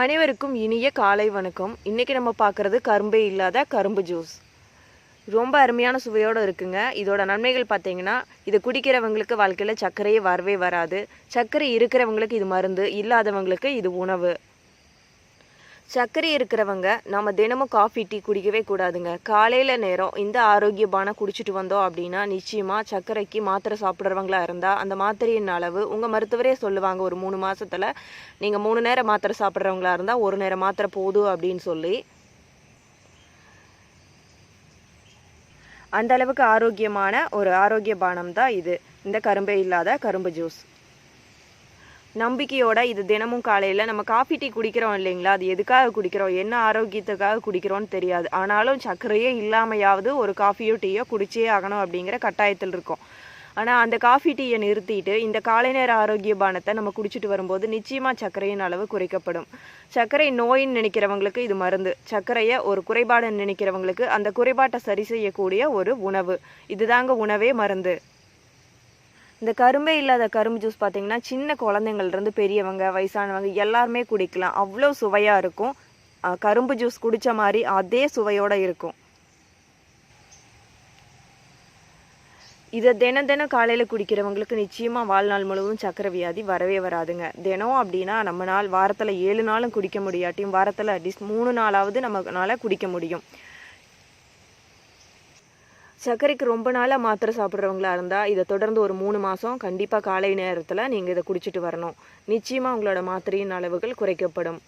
அனைவருக்கும் இனிய காலை வணக்கம். இன்றைக்கி நம்ம பார்க்குறது கரும்பே இல்லாத கரும்பு ஜூஸ். ரொம்ப அருமையான சுவையோடு இருக்குங்க. இதோட நன்மைகள் பார்த்தீங்கன்னா இது குடிக்கிறவங்களுக்கு வாழ்க்கையில் சர்க்கரையே வரவே வராது. சர்க்கரை இருக்கிறவங்களுக்கு இது மருந்து இல்லாதவங்களுக்கு இது உணவு. சர்க்கரை இருக்கிறவங்க நம்ம தினமும் காஃபி டீ குடிக்கவே கூடாதுங்க. காலையில் நேரம் இந்த ஆரோக்கிய பானம் குடிச்சிட்டு வந்தோம் அப்படின்னா நிச்சயமாக சர்க்கரைக்கு மாத்திரை சாப்பிட்றவங்களா இருந்தால் அந்த மாத்திரையின் அளவு உங்கள் மருத்துவரே சொல்லுவாங்க. ஒரு மூணு மாதத்தில் நீங்கள் மூணு நேரம் மாத்திரை சாப்பிட்றவங்களா இருந்தால் ஒரு நேரம் மாத்திரை போதும் அப்படின்னு சொல்லி. அந்த அளவுக்கு ஆரோக்கியமான ஒரு ஆரோக்கிய பானம் தான் இது. இந்த கரும்பே இல்லாத கரும்பு ஜூஸ் நம்பிக்கையோட இது தினமும் காலையில் நம்ம காஃபி டீ குடிக்கிறோம் இல்லைங்களா? அது எதுக்காக குடிக்கிறோம்? என்ன ஆரோக்கியத்துக்காக குடிக்கிறோம்னு தெரியாது. ஆனாலும் சர்க்கரையே இல்லாமையாவது ஒரு காஃபியோ டீயோ குடிச்சே ஆகணும் அப்படிங்கிற கட்டாயத்தில் இருக்கும். ஆனால் அந்த காஃபி டீயை நிறுத்திட்டு இந்த காலை நேர ஆரோக்கிய பானத்தை நம்ம குடிச்சிட்டு வரும்போது நிச்சயமாக சர்க்கரையின் அளவு குறைக்கப்படும். சர்க்கரை நோயின்னு நினைக்கிறவங்களுக்கு இது மருந்து. சர்க்கரையை ஒரு குறைபாடுன்னு நினைக்கிறவங்களுக்கு அந்த குறைபாட்டை சரி செய்யக்கூடிய ஒரு உணவு. இதுதாங்க உணவே மருந்து. இந்த கரும்பே இல்லாத கரும்பு ஜூஸ் பார்த்தீங்கன்னா சின்ன குழந்தைங்கள்லேருந்து பெரியவங்க வயசானவங்க எல்லாருமே குடிக்கலாம். அவ்வளோ சுவையாக இருக்கும். கரும்பு ஜூஸ் குடித்த மாதிரி அதே சுவையோடு இருக்கும். இதை தினம் தினம் காலையில் குடிக்கிறவங்களுக்கு நிச்சயமாக வாழ்நாள் முழுவதும் சக்கரை வியாதி வரவே வராதுங்க. தினம் அப்படின்னா நம்ம நாள் வாரத்தில் ஏழு நாளும் குடிக்க முடியாட்டியும் வாரத்தில் அட்லீஸ்ட் மூணு நாளாவது நம்மனால குடிக்க முடியும். சர்க்கரைக்கு ரொம்ப நாளாக மாத்திரை சாப்பிட்றவங்களா இருந்தால் இதை தொடர்ந்து ஒரு மூணு மாதம் கண்டிப்பாக காலை நேரத்தில் நீங்கள் இதை குடிச்சிட்டு வரணும். நிச்சயமாக உங்களோட மாத்திரையின் அளவுகள் குறைக்கப்படும்.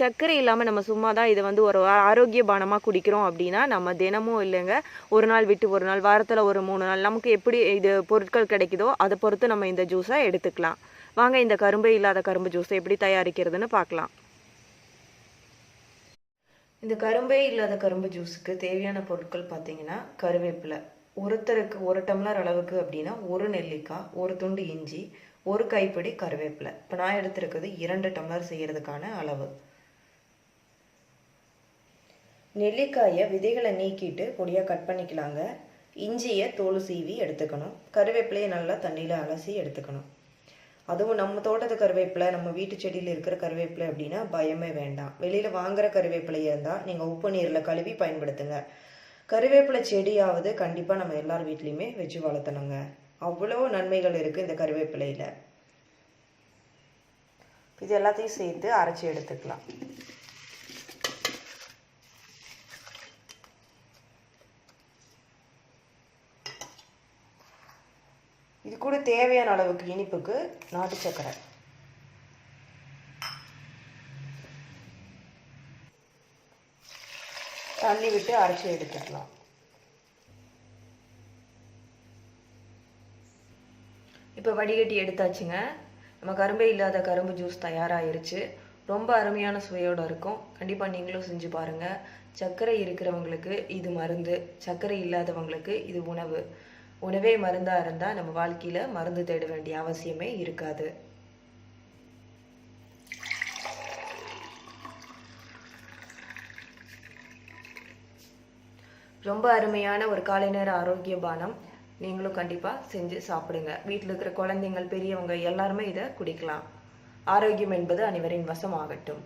சர்க்கரை இல்லாமல் நம்ம சும்மா தான் இதை வந்து ஒரு ஆரோக்கிய பானமாக குடிக்கிறோம் அப்படின்னா நம்ம தினமும் இல்லைங்க ஒரு நாள் விட்டு ஒரு நாள் வாரத்தில் ஒரு மூணு நாள் நமக்கு எப்படி இது பொருட்கள் கிடைக்குதோ அதை பொறுத்து நம்ம இந்த ஜூஸை எடுத்துக்கலாம். வாங்க இந்த கரும்பு இல்லாத கரும்பு ஜூஸை எப்படி தயாரிக்கிறதுன்னு பார்க்கலாம். இந்த கரும்பே இல்லாத கரும்பு ஜூஸுக்கு தேவையான பொருட்கள் பார்த்தீங்கன்னா கருவேப்பிலை. ஒருத்தருக்கு ஒரு டம்ளர் அளவுக்கு அப்படின்னா ஒரு நெல்லிக்காய் ஒரு துண்டு இஞ்சி ஒரு கைப்பிடி கருவேப்பிலை. இப்போ நான் எடுத்திருக்கிறது இரண்டு டம்ளர் செய்கிறதுக்கான அளவு. நெல்லிக்காயை விதைகளை நீக்கிட்டு பொடியாக கட் பண்ணிக்கலாங்க. இஞ்சியை தோல் சீவி எடுத்துக்கணும். கருவேப்பிலையை நல்லா தண்ணியில் அலசி எடுத்துக்கணும். அதுவும் நம்ம தோட்டத்து கருவேப்பிலை நம்ம வீட்டு செடியில் இருக்கிற கருவேப்பிலை அப்படின்னா பயமே வேண்டாம். வெளியில் வாங்குற கருவேப்பிலையாக இருந்தால் நீங்கள் உப்பு நீரில் கழுவி பயன்படுத்துங்க. கருவேப்பிலை செடியாவது கண்டிப்பாக நம்ம எல்லார் வீட்லேயுமே வச்சு வளர்த்தணுங்க. அவ்வளோ நன்மைகள் இருக்குது இந்த கருவேப்பிலையில். இது எல்லாத்தையும் சேர்த்து அரைச்சி எடுத்துக்கலாம். இது கூட தேவையான அளவுக்கு இனிப்புக்கு நாட்டு சர்க்கரை தண்ணி விட்டு அரைச்சி எடுத்துக்கலாம். இப்போ வடிகட்டி எடுத்தாச்சுங்க. நம்ம கரும்பே இல்லாத கரும்பு ஜூஸ் தயாராகிருச்சு ரொம்ப அருமையான சுவையோடு இருக்கும். கண்டிப்பாக நீங்களும் செஞ்சு பாருங்கள் சர்க்கரை இருக்கிறவங்களுக்கு இது மருந்து. சர்க்கரை இல்லாதவங்களுக்கு இது உணவு. உணவே மருந்தாக இருந்தால் நம்ம வாழ்க்கையில் மருந்து தேட வேண்டிய அவசியமே இருக்காது. ரொம்ப அருமையான ஒரு காலை நேர ஆரோக்கிய பானம். நீங்களும் கண்டிப்பாக செஞ்சு சாப்பிடுங்க. வீட்டில் இருக்கிற குழந்தைங்கள் பெரியவங்க எல்லாருமே இதை குடிக்கலாம். ஆரோக்கியம் என்பது அனைவரின் வசமாகட்டும்.